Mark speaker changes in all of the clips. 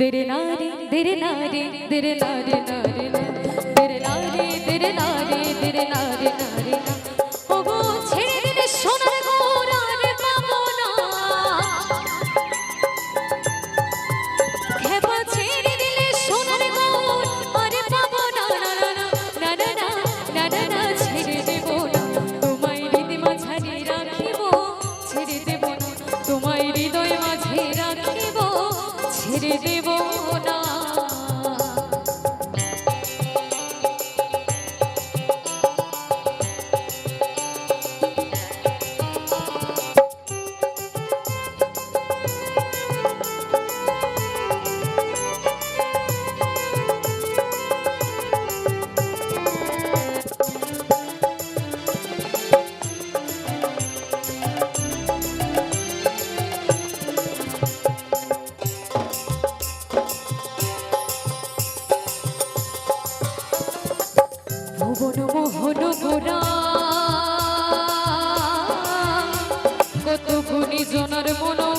Speaker 1: রে নারে রে নারে রে নারে নারে। রে বোনা ভুবন মোহন গোরা কত গুণী জনার মনো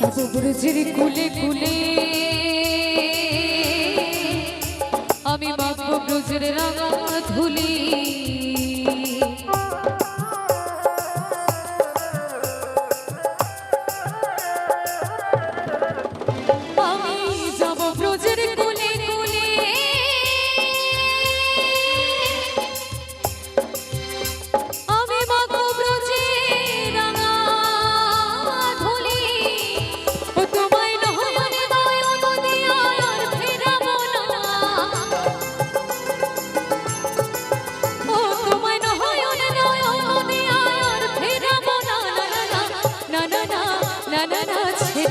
Speaker 1: পুকুরের কুলে কুলে। আমি বাপ ব্রজের রাঙা ধুলি।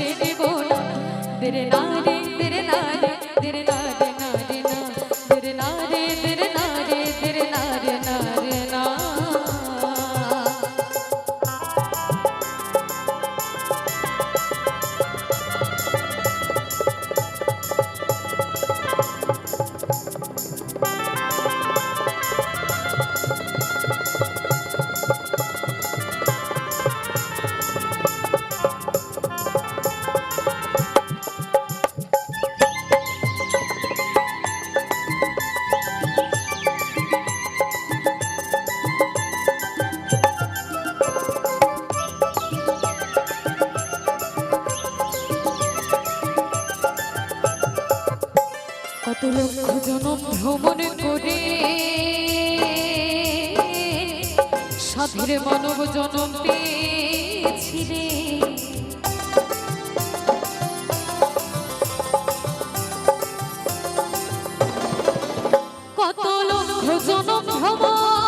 Speaker 1: ছেড়ে বোন তেরে নারে তেরে নারে কত লক্ষ জনম ভ্রমণ করে সাধের মানব জনম পেয়েছিলে। কত লক্ষ জনম ভ্রমণ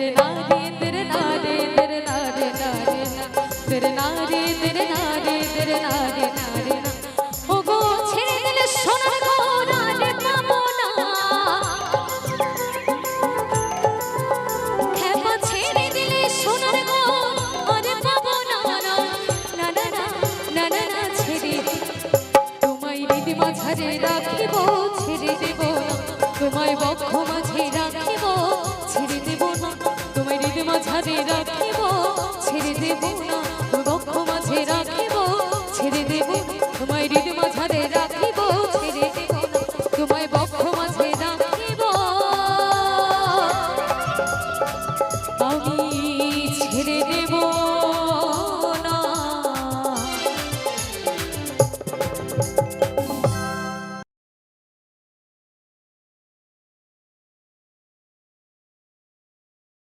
Speaker 1: तेरे नारे तेरे नारे तेरे नारे नारे ना तेरे नारे तेरे नारे तेरे नारे তোমায় বক্ষ মাঝে রাখিব মাঝারে রাখিব ছেড়ে দেব না বক্ষ মাঝে রাখিব ছেড়ে দেব তোমায় হৃদ রাখিব।